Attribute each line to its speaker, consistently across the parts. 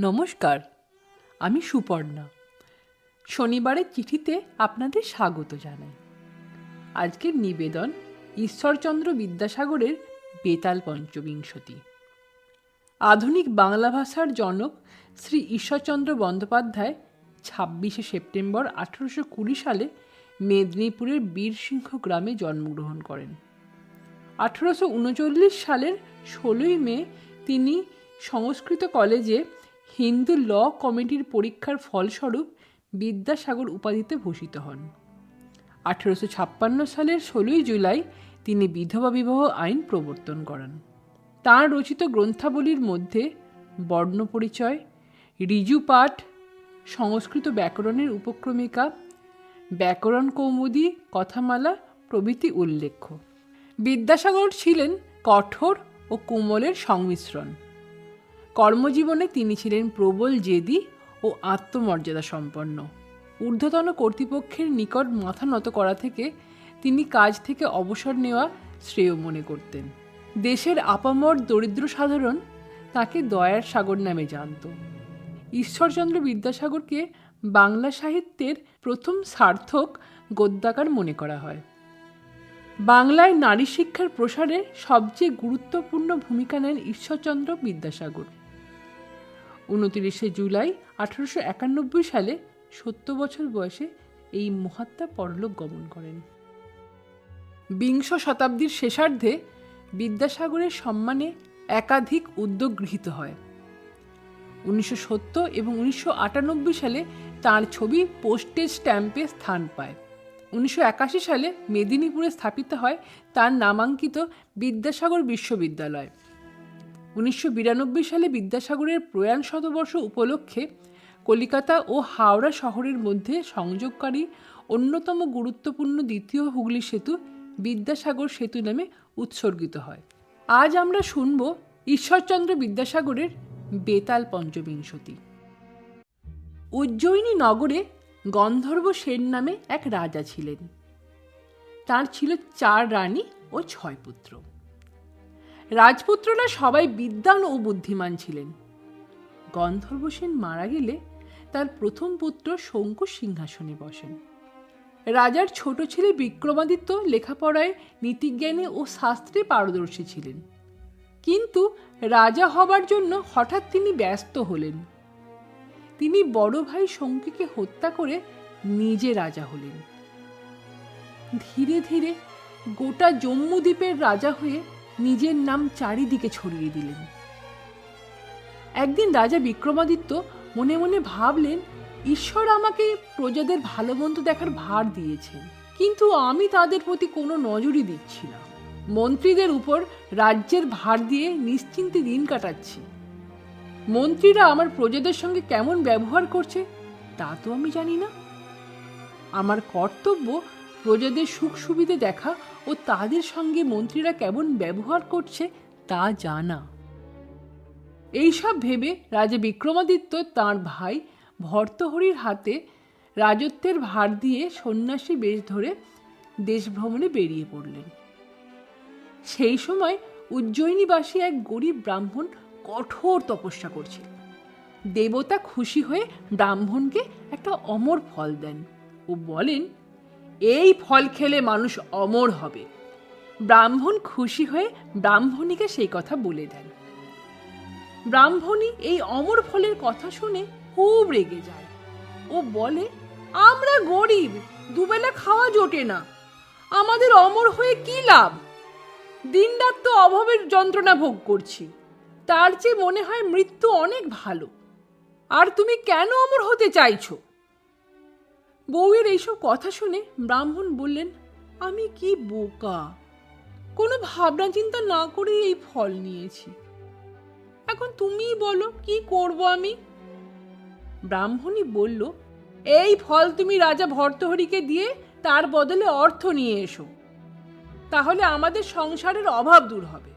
Speaker 1: নমস্কার, আমি সুপর্ণা। শনিবারের চিঠিতে আপনাদের স্বাগত জানাই। আজকের নিবেদন ঈশ্বরচন্দ্র বিদ্যাসাগরের বেতাল পঞ্চবিংশতি। আধুনিক বাংলা ভাষার জনক শ্রী ঈশ্বরচন্দ্র বন্দ্যোপাধ্যায় ছাব্বিশে সেপ্টেম্বর আঠেরোশো কুড়ি সালে মেদিনীপুরের বীরসিংহ গ্রামে জন্মগ্রহণ করেন। আঠেরোশো উনচল্লিশ সালের ষোলোই মে তিনি সংস্কৃত কলেজে হিন্দু ল কমিটির পরীক্ষার ফলস্বরূপ বিদ্যাসাগর উপাধিতে ভূষিত হন। আঠেরোশো ছাপ্পান্ন সালের ষোলোই জুলাই তিনি বিধবা বিবাহ আইন প্রবর্তন করেন। তাঁর রচিত গ্রন্থাবলীর মধ্যে বর্ণপরিচয় ঋজুপাঠ সংস্কৃত ব্যাকরণের উপক্রমিকা, ব্যাকরণ কৌমুদী, কথামালা, প্রভৃতি উল্লেখ্য। বিদ্যাসাগর ছিলেন কঠোর ও কোমলের সংমিশ্রণ। কর্মজীবনে তিনি ছিলেন প্রবল জেদি ও আত্মমর্যাদা সম্পন্ন। ঊর্ধ্বতন কর্তৃপক্ষের নিকট মাথা নত করা থেকে তিনি কাজ থেকে অবসর নেওয়া শ্রেয় মনে করতেন। দেশের আপামর দরিদ্র সাধারণ তাকে দয়ার সাগর নামে জানত। ঈশ্বরচন্দ্র বিদ্যাসাগরকে বাংলা সাহিত্যের প্রথম সার্থক গদ্যাকার মনে করা হয়। বাংলায় নারী শিক্ষার প্রসারে সবচেয়ে গুরুত্বপূর্ণ ভূমিকা নেন ঈশ্বরচন্দ্র বিদ্যাসাগর। উনতিরিশে জুলাই আঠারোশো একানব্বই সালে সত্তর বছর বয়সে এই মহাত্মা পরলোক গমন করেন। বিংশ শতাব্দীর শেষার্ধে বিদ্যাসাগরের সম্মানে একাধিক উদ্যোগ গৃহীত হয়। উনিশশো সত্তর এবং উনিশশো আটানব্বই সালে তাঁর ছবি পোস্টেজ স্ট্যাম্পে স্থান পায়। উনিশশো একাশি সালে মেদিনীপুরে স্থাপিত হয় তার নামাঙ্কিত বিদ্যাসাগর বিশ্ববিদ্যালয়। উনিশশো বিরানব্বই সালে বিদ্যাসাগরের প্রয়াণ শতবর্ষ উপলক্ষে কলিকাতা ও হাওড়া শহরের মধ্যে সংযোগকারী অন্যতম গুরুত্বপূর্ণ দ্বিতীয় হুগলি সেতু বিদ্যাসাগর সেতু নামে উৎসর্গিত হয়। আজ আমরা শুনব ঈশ্বরচন্দ্র বিদ্যাসাগরের বেতাল পঞ্চবিংশতি উজ্জয়িনী নগরে গন্ধর্ব সেন নামে এক রাজা ছিলেন। তার ছিল চার রানী ও ছয় পুত্র। রাজপুত্ররা সবাই বিদ্বান ও বুদ্ধিমান ছিলেন। গন্ধর্ব সেন মারা গেলে তার প্রথম পুত্র শঙ্কু সিংহাসনে বসেন। রাজার ছোট ছেলে বিক্রমাদিত্য লেখাপড়ায়, নীতিজ্ঞানে ও শাস্ত্রে পারদর্শী ছিলেন। কিন্তু রাজা হবার জন্য হঠাৎ তিনি ব্যস্ত হলেন। তিনি বড় ভাই শঙ্কুকে হত্যা করে নিজে রাজা হলেন। ধীরে ধীরে গোটা জম্মুদ্বীপের রাজা হয়ে নিজের নাম চারিদিকে ছড়িয়ে দিলেন। একদিন রাজা বিক্রমাদিত্য মনে মনে ভাবলেন, ঈশ্বর আমাকে প্রজাদের ভালো মন্দ দেখার ভার দিয়েছেন, কিন্তু আমি তাদের প্রতি কোনো নজরই দিচ্ছি না। মন্ত্রীদের উপর রাজ্যের ভার দিয়ে নিশ্চিন্তে দিন কাটাচ্ছি। মন্ত্রীরা আমার প্রজাদের সঙ্গে কেমন ব্যবহার করছে, তা তো আমি জানি না। আমার কর্তব্য প্রজাদের সুখ সুবিধে দেখা ও তাদের সঙ্গে মন্ত্রীরা কেমন ব্যবহার করছে তা জানা। এইসব ভেবে রাজা বিক্রমাদিত্য তাঁর ভাই ভর্তহরির হাতে রাজত্বের ভার দিয়ে সন্ন্যাসী বেশ ধরে দেশ ভ্রমণে বেরিয়ে পড়লেন। সেই সময় উজ্জয়িনীবাসী এক গরিব ব্রাহ্মণ কঠোর তপস্যা করছিল। দেবতা খুশি হয়ে ব্রাহ্মণকে একটা অমর ফল দেন ও বলেন এই ফল খেলে মানুষ অমর হবে। ব্রাহ্মণ খুশি হয়ে ব্রাহ্মণীকে সেই কথা বলে দেন। ব্রাহ্মণী এই অমর ফলের কথা শুনে খুব রেগে যায়। ও বলে, আমরা গরিব, দুবেলা খাওয়া জোটে না। আমাদের অমর হয়ে কি লাভ? দিনরাত তো অভাবের যন্ত্রণা ভোগ করছি। তার চেয়ে মনে হয় মৃত্যু অনেক ভালো। আর তুমি কেন অমর হতে চাইছো? বউয়ের এইসব কথা শুনে ব্রাহ্মণ বললেন, আমি কি বোকা? কোনো ভাবনা চিন্তা না করে এই ফল নিয়েছি। এখন তুমিই বলো, কি করব আমি? ব্রাহ্মণী বলল, এই ফল তুমি রাজা ভর্তহরিকে দিয়ে তার বদলে অর্থ নিয়ে এসো। তাহলে আমাদের সংসারের অভাব দূর হবে।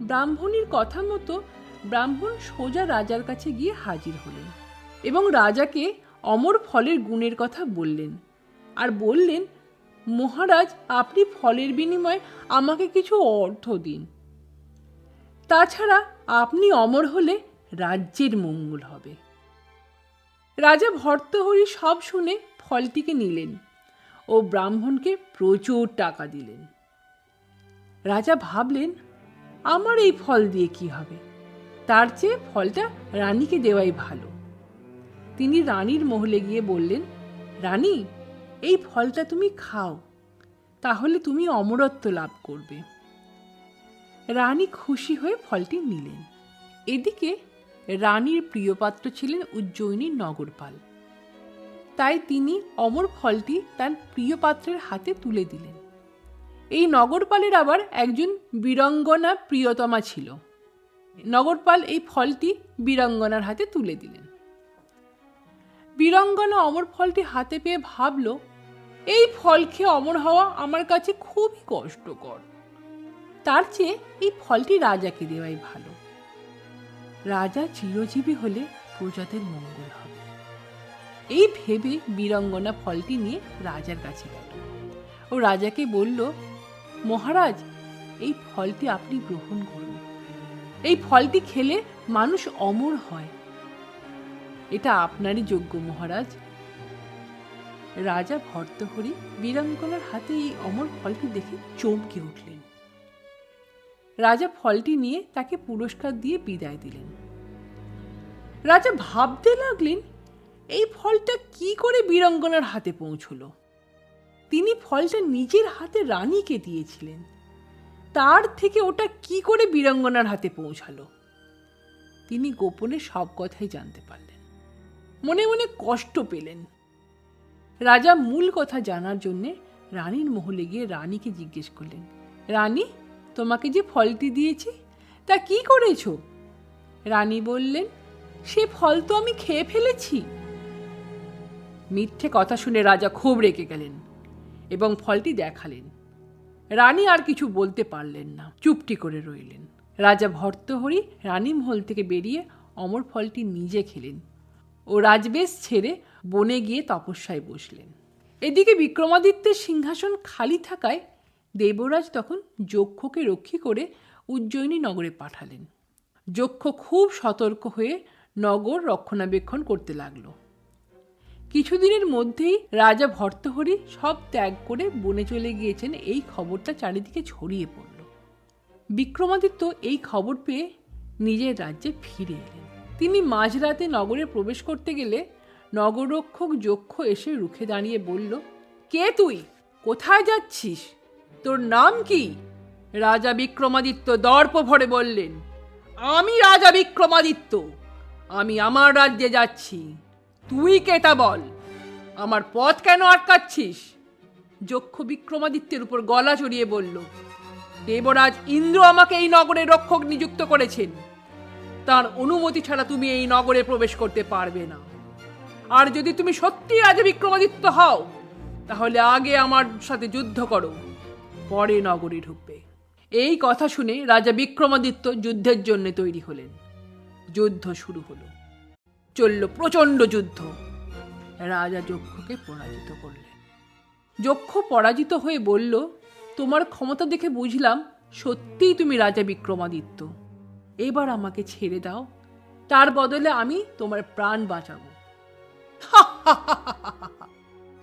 Speaker 1: ব্রাহ্মণীর কথা মতো ব্রাহ্মণ সোজা রাজার কাছে গিয়ে হাজির হলেন এবং রাজাকে অমর ফলের গুণের কথা বললেন। আর বললেন, মহারাজ, আপনি ফলের বিনিময়ে আমাকে কিছু অর্থ দিন। তাছাড়া আপনি অমর হলে রাজ্যের মঙ্গল হবে রাজা ভর্তহরি সব শুনে ফলটিকে নিলেন ও ব্রাহ্মণকে প্রচুর টাকা দিলেন। রাজা ভাবলেন, আমার এই ফল দিয়ে কি হবে? তার চেয়ে ফলটা রানীকে দেওয়াই ভালো। তিনি রানীর মহলে গিয়ে বললেন, রানী, এই ফলটা তুমি খাও, তাহলে তুমি অমরত্ব লাভ করবে রানী খুশি হয়ে ফলটি নিলেন। এদিকে রানীর প্রিয়পাত্র ছিলেন উজ্জয়িনীর নগরপাল। তাই তিনি অমর ফলটি তার প্রিয় পাত্রের হাতে তুলে দিলেন। এই নগরপালের আবার একজন বীরঙ্গনা প্রিয়তমা ছিল। নগরপাল এই ফলটি বীরঙ্গনার হাতে তুলে দিলেন। বীরঙ্গনা অমর ফলটি হাতে পেয়ে ভাবল, এই ফল খেয়ে অমর হওয়া আমার কাছে খুবই কষ্টকর। তার চেয়ে এই ফলটি রাজাকে দেওয়াই ভালো। রাজা চিরজীবী হলে প্রজাদের মঙ্গল হবে। এই ভেবে বীরঙ্গনা ফলটি নিয়ে রাজার কাছে গেল। ও রাজাকে বলল, মহারাজ, এই ফলটি আপনি গ্রহণ করুন। এই ফলটি খেলে মানুষ অমর হয়। এটা আপনারই যোগ্য, মহারাজ। রাজা ভর্তহরি বীরাঙ্গনার হাতে এই অমর ফলটি দেখে চমকে উঠলেন। রাজা ফলটি নিয়ে তাকে পুরস্কার দিয়ে বিদায় দিলেন। রাজা ভাবতে লাগলেন, এই ফলটা কি করে বীরঙ্গনার হাতে পৌঁছলো? তিনি ফলটা নিজের হাতে রানীকে দিয়েছিলেন। তার থেকে ওটা কি করে বীরঙ্গনার হাতে পৌঁছালো? তিনি গোপনে সব কথাই জানতে পারলেন। মনে মনে কষ্ট পেলেন। রাজা মূল কথা জানার জন্যে রানীর মহলে গিয়ে রানীকে জিজ্ঞেস করলেন, রানী, তোমাকে যে ফলটি দিয়েছি, তা কি করেছ? রানী বললেন, সে ফল তো আমি খেয়ে ফেলেছি। মিথ্যে কথা শুনে রাজা খুব রেগে গেলেন এবং ফলটি দেখালেন। রানী আর কিছু বলতে পারলেন না, চুপটি করে রইলেন। রাজা ভর্তহরি রানী মহল থেকে বেরিয়ে অমর ফলটি নিজে খেলেন। ও রাজবেশ ছেড়ে বনে গিয়ে তপস্যায় বসলেন। এদিকে বিক্রমাদিত্যের সিংহাসন খালি থাকায় দেবরাজ তখন যক্ষকে রক্ষী করে উজ্জয়িনী নগরে পাঠালেন। যক্ষ খুব সতর্ক হয়ে নগর রক্ষণাবেক্ষণ করতে লাগল। কিছুদিনের মধ্যেই রাজা ভর্তহরি সব ত্যাগ করে বনে চলে গিয়েছেন এই খবরটা চারিদিকে ছড়িয়ে পড়ল। বিক্রমাদিত্য এই খবর পেয়ে নিজের রাজ্যে ফিরে এলেন। তিনি মাঝরাতে নগরে প্রবেশ করতে গেলে নগররক্ষক যক্ষ এসে রুখে দাঁড়িয়ে বলল, কে তুই? কোথায় যাচ্ছিস? তোর নাম কি? রাজা বিক্রমাদিত্য দর্প ভরে বললেন, আমি রাজা বিক্রমাদিত্য। আমি আমার রাজ্যে যাচ্ছি। তুই কে তা বল? আমার পথ কেন আটকাচ্ছিস? যক্ষ বিক্রমাদিত্যের উপর গলা চড়িয়ে বলল, দেবরাজ ইন্দ্র আমাকে এই নগরের রক্ষক নিযুক্ত করেছেন। তার অনুমতি ছাড়া তুমি এই নগরে প্রবেশ করতে পারবে না। আর যদি তুমি সত্যি রাজা বিক্রমাদিত্য হও, তাহলে আগে আমার সাথে যুদ্ধ করো, পরে নগরে ঢুকবে। এই কথা শুনে রাজা বিক্রমাদিত্য যুদ্ধের জন্য তৈরি হলেন। যুদ্ধ শুরু হলো। চলল প্রচণ্ড যুদ্ধ। রাজা যক্ষকে পরাজিত করলেন। যক্ষ পরাজিত হয়ে বলল, তোমার ক্ষমতা দেখে বুঝলাম সত্যিই তুমি রাজা বিক্রমাদিত্য। এবার আমাকে ছেড়ে দাও। তার বদলে আমি তোমার প্রাণ বাঁচাবো।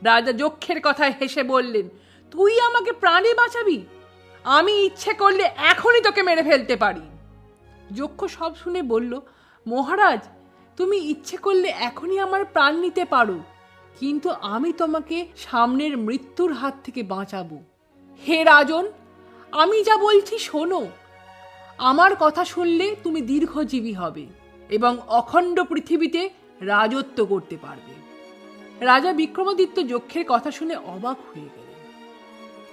Speaker 1: রাজা যক্ষের কথায় হেসে বললেন, তুই আমাকে প্রাণে বাঁচাবি? আমি ইচ্ছে করলে এখনই তোকে মেরে ফেলতে পারি। যক্ষ সব শুনে বলল, মহারাজ, তুমি ইচ্ছে করলে এখনই আমার প্রাণ নিতে পারো, কিন্তু আমি তোমাকে সামনের মৃত্যুর হাত থেকে বাঁচাবো। হে রাজন, আমি যা বলছি শোনো আমার কথা শুনলে তুমি দীর্ঘজীবী হবে এবং অখণ্ড পৃথিবীতে রাজত্ব করতে পারবে। রাজা বিক্রমাদিত্য যক্ষের কথা শুনে অবাক হয়ে গেলেন।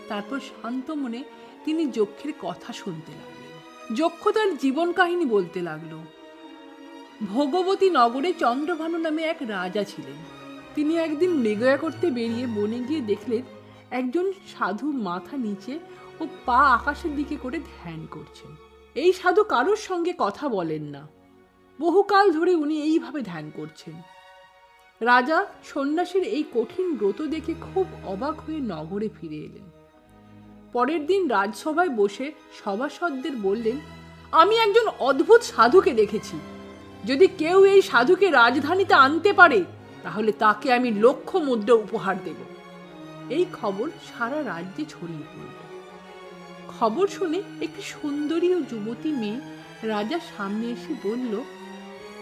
Speaker 1: তারপর শান্ত মনে তিনি যক্ষের কথা শুনতে লাগলেন। যক্ষ তার জীবন কাহিনী বলতে লাগল, ভোগবতী নগরে চন্দ্রভানু নামে এক রাজা ছিলেন। তিনি একদিন মৃগয়া করতে বেরিয়ে বনে গিয়ে দেখলেন একজন সাধু মাথা নিচে ও পা আকাশের দিকে করে ধ্যান করছেন। এই সাধু কারোর সঙ্গে কথা বলেন না। বহুকাল ধরে উনি এইভাবে ধ্যান করছেন। রাজা সন্ন্যাসীর এই কঠিন ব্রত দেখে খুব অবাক হয়ে নগরে ফিরে এলেন। পরের দিন রাজসভায় বসে সভাসদদের বললেন, আমি একজন অদ্ভুত সাধুকে দেখেছি। যদি কেউ এই সাধুকে রাজধানীতে আনতে পারে, তাহলে তাকে আমি লক্ষ মুদ্রা উপহার দেব। এই খবর সারা রাজ্যে ছড়িয়ে পড়ল। খবর শুনে একটি সুন্দরী ও যুবতী মেয়ে রাজার সামনে এসে বলল,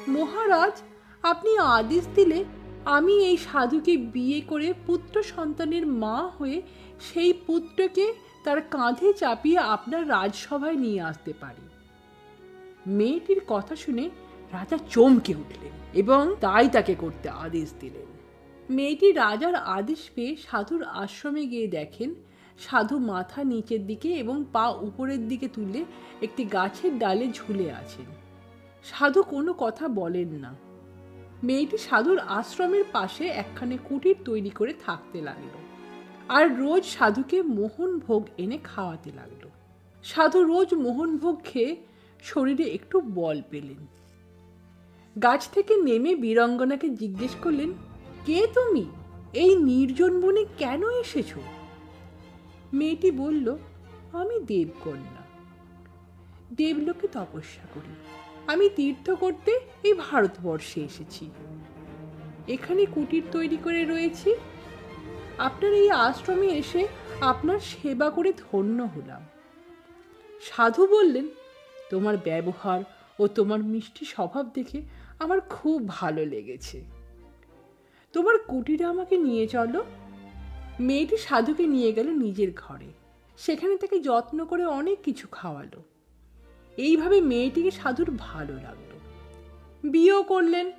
Speaker 1: মহারাজ, আপনি আদেশ দিলে আমি এই সাধুকে বিয়ে করে পুত্র সন্তানের মা হয়ে সেই পুত্রকে তার কাঁধে চাপিয়ে আপনার রাজসভায় নিয়ে আসতে পারি। মেয়েটির কথা শুনে রাজা চমকে উঠলেন এবং তাই তাকে করতে আদেশ দিলেন। মেয়েটি রাজার আদেশ পেয়ে সাধুর আশ্রমে গিয়ে দেখেন সাধু মাথা নিচের দিকে এবং পা উপরের দিকে তুলে একটি গাছের ডালে ঝুলে আছেন। সাধু কোনো কথা বলেন না। মেয়েটি সাধুর আশ্রমের পাশে একখানে কুটির তৈরি করে থাকতে লাগল। আর রোজ সাধুকে মোহন ভোগ এনে খাওয়াতে লাগল। সাধু রোজ মোহন ভোগ খেয়ে শরীরে একটু বল পেলেন। গাছ থেকে নেমে বীরঙ্গনাকে জিজ্ঞেস করলেন, কে তুমি? এই নির্জন বনে কেন এসেছ? মেয়েটি বলল, আমি দেবকন্যা। দেবলোকে তপস্যা করি। আমি তীর্থ করতে এই ভারতবর্ষে এসেছি। এখানে কুটির তৈরি করে রয়েছি। আপনার এই আশ্রমে এসে আপনার সেবা করে ধন্য হলাম। সাধু বললেন, তোমার ব্যবহার ও তোমার মিষ্টি স্বভাব দেখে আমার খুব ভালো লেগেছে। তোমার কুটিরে আমাকে নিয়ে চলো মেয়েটি সাধুকে নিয়ে গেল নিজের ঘরে। সেখানে তাকে যত্ন করে অনেক কিছু খাওয়ালো। এইভাবে মেয়েটিকে সাধুর ভালো লাগল। বিয়েও করলেন,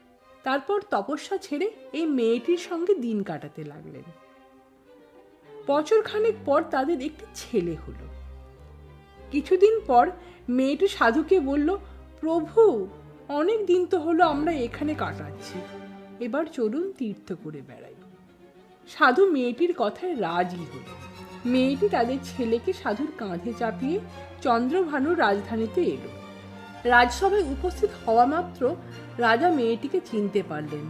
Speaker 1: তারপর তপস্যা ছেড়ে এই মেয়েটির সঙ্গে দিন কাটাতে লাগলেন। বছর খানেক পর তাদের একটি ছেলে হলো। কিছুদিন পর মেয়েটি সাধুকে বলল, প্রভু, অনেক দিন তো হলো আমরা এখানে কাটাচ্ছি। এবার চলুন তীর্থ করে বেড়াই। সাধু মেয়েটির কথায় রাজি হল। মেয়েটি তাদের ছেলেকে সাধুর কাঁধে চাপিয়ে চন্দ্রভানুর রাজধানীতে এলো। রাজসভায় উপস্থিত হওয়া মাত্র রাজা মেয়েটিকে চিনতে পারলেন।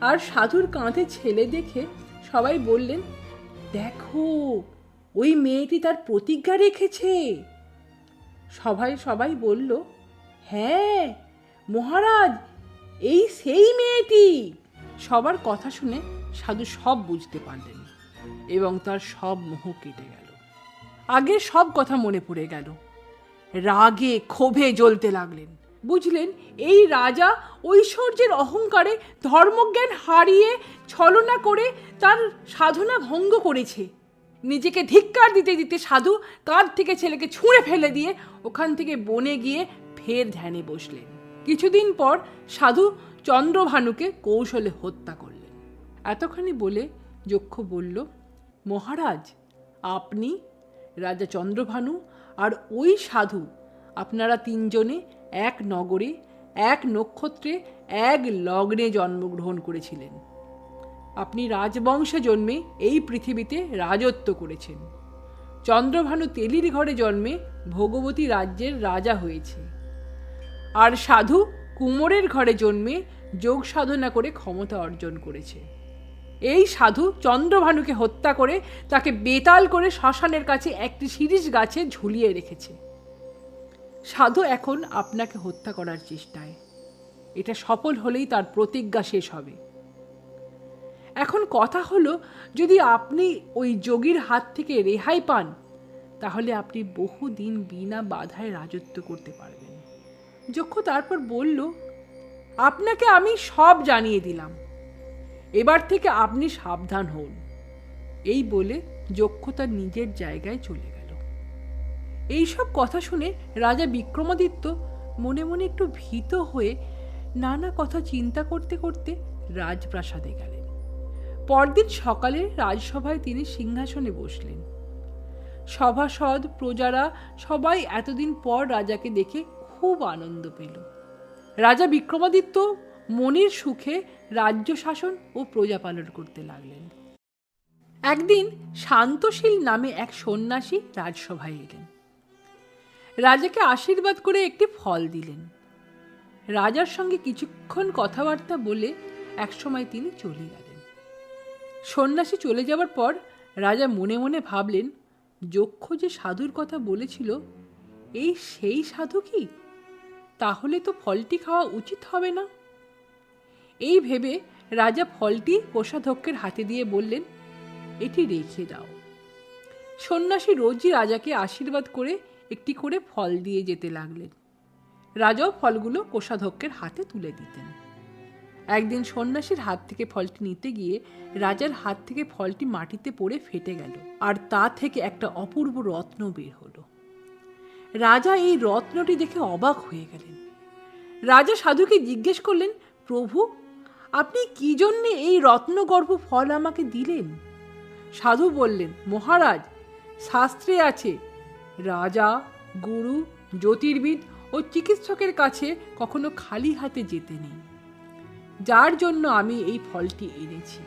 Speaker 1: আর সাধুর কাঁধে ছেলে দেখে সবাই বললেন, দেখো, ওই মেয়েটি তার প্রতিজ্ঞা রেখেছে। সবাই সবাই বলল হ্যাঁ মহারাজ, এই সেই মেয়েটি। সবার কথা শুনে সাধু সব বুঝতে পারলেন এবং তার সব মোহ কেটে গেল। আগে সব কথা মনে পড়ে গেল। রাগে, ক্ষোভে জ্বলতে লাগলেন। বুঝলেন, এই রাজা ঐশ্বর্যের অহংকারে ধর্মজ্ঞান হারিয়ে ছলনা করে তার সাধনা ভঙ্গ করেছে। নিজেকে ধিক্কার দিতে দিতে সাধু কাঁধ থেকে ছেলেকে ছুঁড়ে ফেলে দিয়ে ওখান থেকে বনে গিয়ে ফের ধ্যানে বসলেন। কিছুদিন পর সাধু চন্দ্রভানুকে কৌশলে হত্যা করলেন। এতখানি বলে যক্ষ বলল, মহারাজ, আপনি রাজা চন্দ্রভানু আর ওই সাধু, আপনারা তিনজনে এক নগরে, এক নক্ষত্রে, এক লগ্নে জন্মগ্রহণ করেছিলেন। আপনি রাজবংশে জন্মে এই পৃথিবীতে রাজত্ব করেছেন। চন্দ্রভানু তেলির ঘরে জন্মে ভগবতী রাজ্যের রাজা হয়েছে। আর সাধু কুমোরের ঘরে জন্মে যোগ সাধনা করে ক্ষমতা অর্জন করেছে। এই সাধু চন্দ্রভানুকে হত্যা করে তাকে বেতাল করে শ্মশানের কাছে একটি শিরিষ গাছে ঝুলিয়ে রেখেছে। সাধু এখন আপনাকে হত্যা করার চেষ্টায়। এটা সফল হলেই তার প্রতিজ্ঞা শেষ হবে। এখন কথা হলো, যদি আপনি ওই যোগীর হাত থেকে রেহাই পান, তাহলে আপনি বহুদিন বিনা বাধায় রাজত্ব করতে পারবেন। যক্ষ তারপর বলল, আপনাকে আমি সব জানিয়ে দিলাম। এবার থেকে আপনি সাবধান হন। এই বলে যক্ষ তার নিজের জায়গায় চলে গেল। এইসব কথা শুনে রাজা বিক্রমাদিত্য মনে মনে একটু ভীত হয়ে নানা কথা চিন্তা করতে করতে রাজপ্রাসাদে গেলেন। পরদিন সকালে রাজসভায় তিনি সিংহাসনে বসলেন। সভাসদ, প্রজারা সবাই এতদিন পর রাজাকে দেখে খুব আনন্দ পেল। রাজা বিক্রমাদিত্য মনির সুখে রাজ্য শাসন ও প্রজা পালন করতে লাগলেন। একদিন শান্তশীল নামে এক সন্ন্যাসী রাজসভায় এলেন। রাজাকে আশীর্বাদ করে একটি ফল দিলেন। রাজার সঙ্গে কিছুক্ষণ কথাবার্তা বলে একসময় তিনি চলে গেলেন। সন্ন্যাসী চলে যাওয়ার পর রাজা মনে মনে ভাবলেন, যক্ষ যে সাধুর কথা বলেছিল, এই সেই সাধু কি? তাহলে তো ফলটি খাওয়া উচিত হবে না। এই ভেবে রাজা ফলটি কোষাধ্যক্ষের হাতে দিয়ে বললেন, এটি রেখে দাও। সন্ন্যাসী রোজই রাজাকে আশীর্বাদ করে একটি করে ফল দিয়ে যেতে লাগলেন। রাজাও ফলগুলো কোষাধ্যক্ষের হাতে তুলে দিতেন। একদিন সন্ন্যাসীর হাত থেকে ফলটি নিতে গিয়ে রাজার হাত থেকে ফলটি মাটিতে পড়ে ফেটে গেল আর তা থেকে একটা অপূর্ব রত্ন বের হলো। রাজা এই রত্নটি দেখে অবাক হয়ে গেলেন। রাজা সাধুকে জিজ্ঞেস করলেন, প্রভু আপনি কি জন্যে এই রত্নগর্ভ ফল আমাকে দিলেন? সাধু বললেন, মহারাজ, শাস্ত্রে আছে, রাজা, গুরু, জ্যোতির্বিদ ও চিকিৎসকের কাছে কখনো খালি হাতে যেতে নেই। যার জন্য আমি এই ফলটি এনেছি।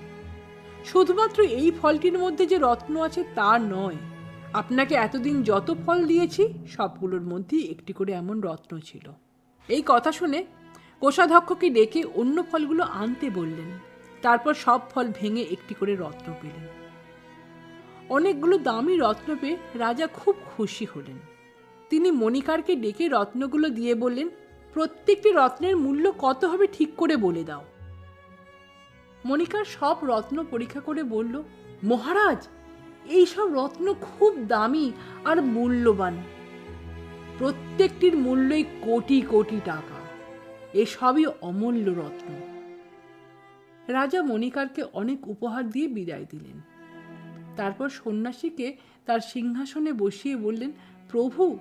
Speaker 1: শুধুমাত্র এই ফলটির মধ্যে যে রত্ন আছে তা নয়, আপনাকে এতদিন যত ফল দিয়েছি, সবগুলোর মধ্যেই একটি করে এমন রত্ন ছিল। এই কথা শুনে কোষাধ্যক্ষকে ডেকে অন্য ফলগুলো আনতে বললেন। তারপর সব ফল ভেঙে একটি করে রত্ন পেলেন। অনেকগুলো দামি রত্ন পেয়ে রাজা খুব খুশি হলেন। তিনি মণিকারকে ডেকে রত্নগুলো দিয়ে বললেন, প্রত্যেকটি রত্নের মূল্য কত হবে ঠিক করে বলে দাও। মণিকার সব রত্ন পরীক্ষা করে বলল, মহারাজ, এই সব রত্ন খুব দামি আর মূল্যবান। প্রত্যেকটির মূল্যই কোটি কোটি টাকা। এসবই অমূল্য রত্ন। রাজা মণিকারকে অনেক উপহার দিয়ে বিদায় দিলেন। তারপর সন্ন্যাসীকে তার সিংহাসনে বসিয়ে বললেন, প্রভু,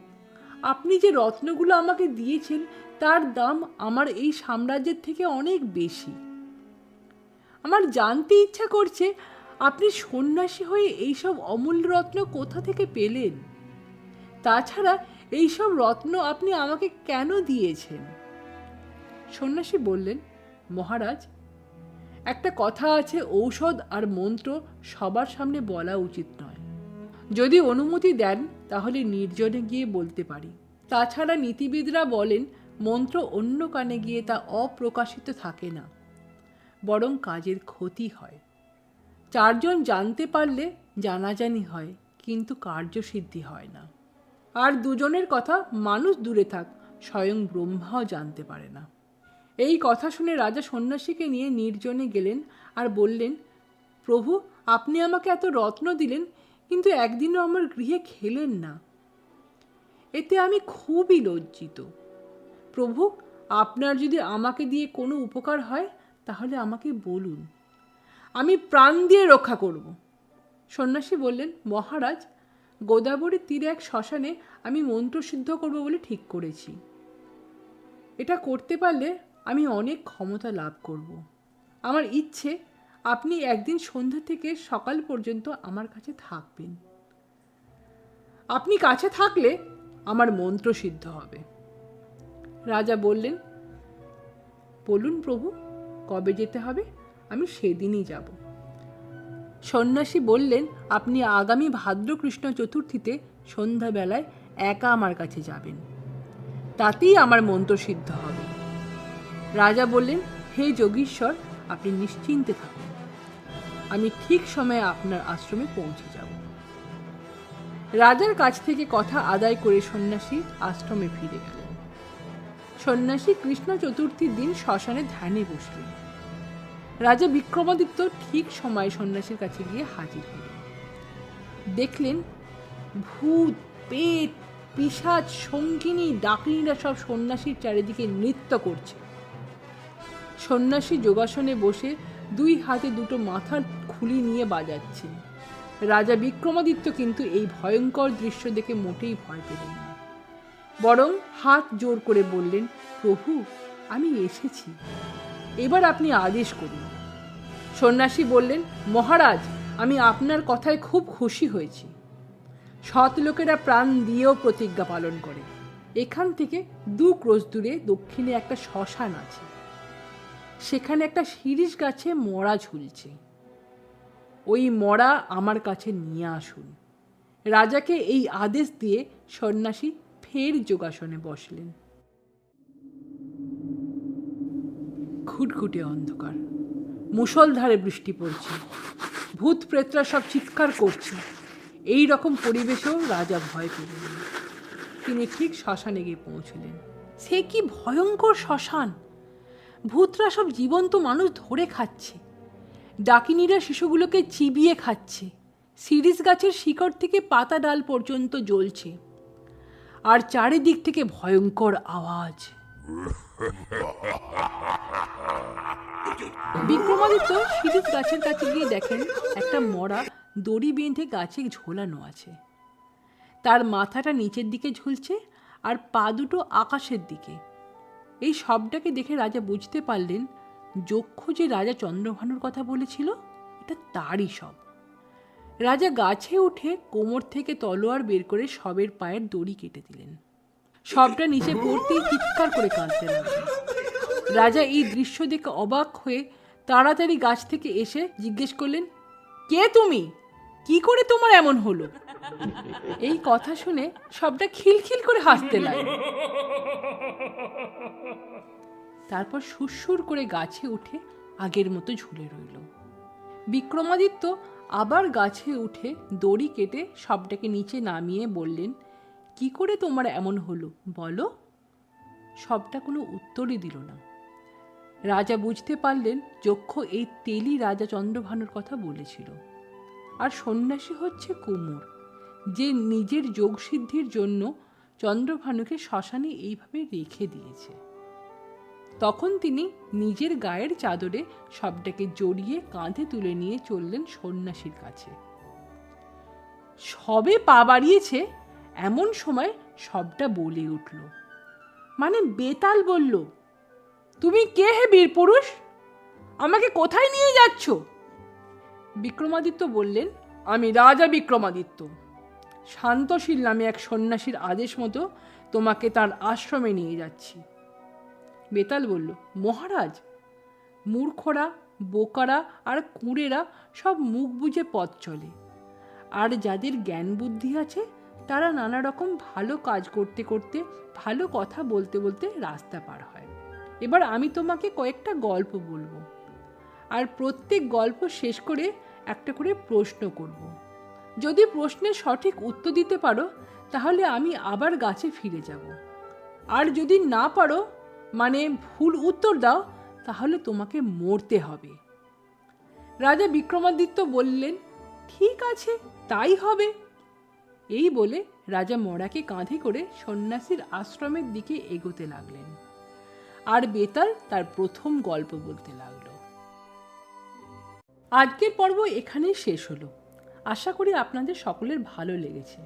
Speaker 1: আপনি যে রত্নগুলো আমাকে দিয়েছেন, তার দাম আমার এই সাম্রাজ্যের থেকে অনেক বেশি। আমার জানতে ইচ্ছা করছে, আপনি সন্ন্যাসী হয়ে এইসব অমূল্য রত্ন কোথা থেকে পেলেন? তাছাড়া এইসব রত্ন আপনি আমাকে কেন দিয়েছেন? সন্ন্যাসী বললেন, মহারাজ, একটা কথা আছে, ঔষধ আর মন্ত্র সবার সামনে বলা উচিত নয়। যদি অনুমতি দেন, তাহলে নির্জনে গিয়ে বলতে পারি। তাছাড়া নীতিবিদরা বলেন, মন্ত্র অন্য কানে গিয়ে তা অপ্রকাশিত থাকে না, বরং কাজের ক্ষতি হয়। চারজন জানতে পারলে জানাজানি হয়, কিন্তু কার্যসিদ্ধি হয় না। আর দুজনের কথা মানুষ দূরে থাক, স্বয়ং ব্রহ্মাও জানতে পারে না। এই কথা শুনে রাজা সন্ন্যাসীকে নিয়ে নির্জনে গেলেন আর বললেন, প্রভু, আপনি আমাকে এত রত্ন দিলেন, কিন্তু একদিনও আমার গৃহে খেলেন না। এতে আমি খুবই লজ্জিত। প্রভু, আপনার যদি আমাকে দিয়ে কোনো উপকার হয়, তাহলে আমাকে বলুন। আমি প্রাণ দিয়ে রক্ষা করব। সন্ন্যাসী বললেন, মহারাজ গোদাবরীর তীরে এক শ্মশানে আমি মন্ত্রসিদ্ধ করব বলে ঠিক করেছি। এটা করতে পারলে আমি অনেক ক্ষমতা লাভ করব। আমার ইচ্ছে, আপনি একদিন সন্ধ্যা থেকে সকাল পর্যন্ত আমার কাছে থাকবেন। আপনি কাছে থাকলে আমার মন্ত্র সিদ্ধ হবে। রাজা বললেন, বলুন প্রভু, কবে যেতে হবে? আমি সেদিনই যাব। সন্ন্যাসী বললেন, আপনি আগামী ভাদ্রকৃষ্ণ চতুর্থীতে সন্ধ্যাবেলায় একা আমার কাছে যাবেন। তাতেই আমার মন্ত্র সিদ্ধ হবে। রাজা বললেন, হে যোগীশ্বর, আপনি নিশ্চিন্তে থাকুন। আমি ঠিক সময়ে আপনার আশ্রমে পৌঁছে যাব। রাজার কাছ থেকে কথা আদায় করে সন্ন্যাসী আশ্রমে ফিরে গেলেন। সন্ন্যাসী কৃষ্ণ চতুর্থীর দিন শ্মশানে ধ্যানে বসলেন। রাজা বিক্রমাদিত্য ঠিক সময় সন্ন্যাসীর কাছে গিয়ে হাজির হলেন। দেখলেন ভূত, পেট পিসাচ সঙ্গিনী, ডাকিনীরা সব সন্ন্যাসীর চারিদিকে নৃত্য করছে। সন্ন্যাসী যোগাসনে বসে দুই হাতে দুটো মাথার খুলি নিয়ে বাজাচ্ছেন। রাজা বিক্রমাদিত্য কিন্তু এই ভয়ঙ্কর দৃশ্য দেখে মোটেই ভয় পেলেন না। বরং হাত জোর করে বললেন, প্রভু, আমি এসেছি। এবার আপনি আদেশ করুন। সন্ন্যাসী বললেন, মহারাজ, আমি আপনার কথায় খুব খুশি হয়েছি। সৎ লোকেরা প্রাণ দিয়েও প্রতিজ্ঞা পালন করে। এখান থেকে দু ক্রোশ দূরে দক্ষিণে একটা শ্মশান আছে। সেখানে একটা শিরিষ গাছে মরা ঝুলছে। ওই মরা আমার কাছে নিয়ে আসুন। রাজাকে এই আদেশ দিয়ে সন্ন্যাসী ফের যোগাসনে বসলেন। খুটখুটে অন্ধকার। মুষলধারে বৃষ্টি পড়ছে। ভূত প্রেতরা সব চিৎকার করছে। এই রকম পরিবেশেও রাজা ভয় পেলেন। তিনি ঠিক শ্মশানে গিয়ে পৌঁছলেন। সে কি ভয়ঙ্কর শ্মশান? ভূতরা সব জীবন্ত মানুষ ধরে খাচ্ছে। ডাকিনীরা শিশুগুলোকে চিবিয়ে খাচ্ছে। সিরিস গাছের শিকড় থেকে পাতা ডাল পর্যন্ত জ্বলছে। আর চারিদিক থেকে ভয়ঙ্কর আওয়াজ। বিক্রমাদিত্য সিরিস গাছের কাছে গিয়ে দেখেন একটা মরা দড়ি বেঁধে গাছে ঝোলানো আছে। তার মাথাটা নিচের দিকে ঝুলছে আর পা দুটো আকাশের দিকে। এই সবটাকে দেখে রাজা বুঝতে পারলেন যক্ষ যে রাজা চন্দ্রভানুর কথা বলেছিল, এটা তারই সব। রাজা গাছে উঠে কোমর থেকে তলোয়ার বের করে সবের পায়ের দড়ি কেটে দিলেন। সবটা নিচে পড়তেই চিৎকার করে কাঁদতে রাজা এই দৃশ্য দেখে অবাক হয়ে তাড়াতাড়ি গাছ থেকে এসে জিজ্ঞেস করলেন, কে তুমি? কি করে তোমার এমন হলো? এই কথা শুনে সবটা খিলখিল করে হাসতে লাগল। তারপর সুরসুর করে গাছে উঠে আগের মতো ঝুলে রইল। বিক্রমাদিত্য আবার গাছে উঠে দড়ি কেটে সবটাকে নিচে নামিয়ে বললেন, কি করে তোমার এমন হলো বলো? সবটা কোনো উত্তরই দিল না। রাজা বুঝতে পারলেন যক্ষ এই তেলি রাজা চন্দ্রভানুর কথা বলেছিল। আর সন্ন্যাসী হচ্ছে কুমোর, যে নিজের যোগসিদ্ধির জন্য চন্দ্রভানুকে শ্মশানে এইভাবে রেখে দিয়েছে। তখন তিনি নিজের গায়ের চাদরে সবটাকে জড়িয়ে কাঁধে তুলে নিয়ে চললেন সন্ন্যাসীর কাছে। সবে পা বাড়িয়েছে, এমন সময় সবটা বলে উঠল। মানে বেতাল বলল, তুমি কে হে বীরপুরুষ? আমাকে কোথায় নিয়ে যাচ্ছ? বিক্রমাদিত্য বললেন, আমি রাজা বিক্রমাদিত্য। শান্তশীল নামে এক সন্ন্যাসীর আদেশ মতো তোমাকে তার আশ্রমে নিয়ে যাচ্ছি। বেতাল বলল, মহারাজ, মূর্খরা, বোকারা আর কুঁড়েরা সব মুখ বুঝে পথ চলে। আর যাদের জ্ঞান বুদ্ধি আছে, তারা নানা রকম ভালো কাজ করতে করতে ভালো কথা বলতে বলতে রাস্তা পার হয়। এবার আমি তোমাকে কয়েকটা গল্প বলব। আর প্রত্যেক গল্প শেষ করে একটা করে প্রশ্ন করব। যদি প্রশ্নের সঠিক উত্তর দিতে পারো, তাহলে আমি আবার গাছে ফিরে যাব। আর যদি না পারো মানে ভুল উত্তর দাও, তাহলে তোমাকে মরতে হবে। রাজা বিক্রমাদিত্য বললেন, ঠিক আছে, তাই হবে। এই বলে রাজা মরাকে কাঁধে করে সন্ন্যাসীর আশ্রমের দিকে এগোতে লাগলেন। আর বেতাল তার প্রথম গল্প বলতে লাগল। আজকের পর্ব এখানেই শেষ হলো। আশা করি আপনাদের সকলের ভালো লেগেছে।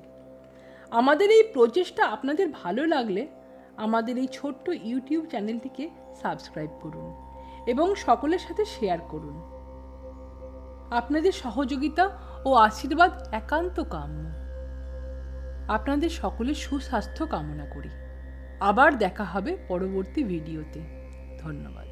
Speaker 1: আমাদের এই প্রচেষ্টা আপনাদের ভালো লাগলে আমাদের এই ছোট্ট ইউটিউব চ্যানেলটিকে সাবস্ক্রাইব করুন এবং সকলের সাথে শেয়ার করুন। আপনাদের সহযোগিতা ও আশীর্বাদ একান্ত কাম্য। আপনাদের সকলের সুস্বাস্থ্য কামনা করি। আবার দেখা হবে পরবর্তী ভিডিওতে। ধন্যবাদ।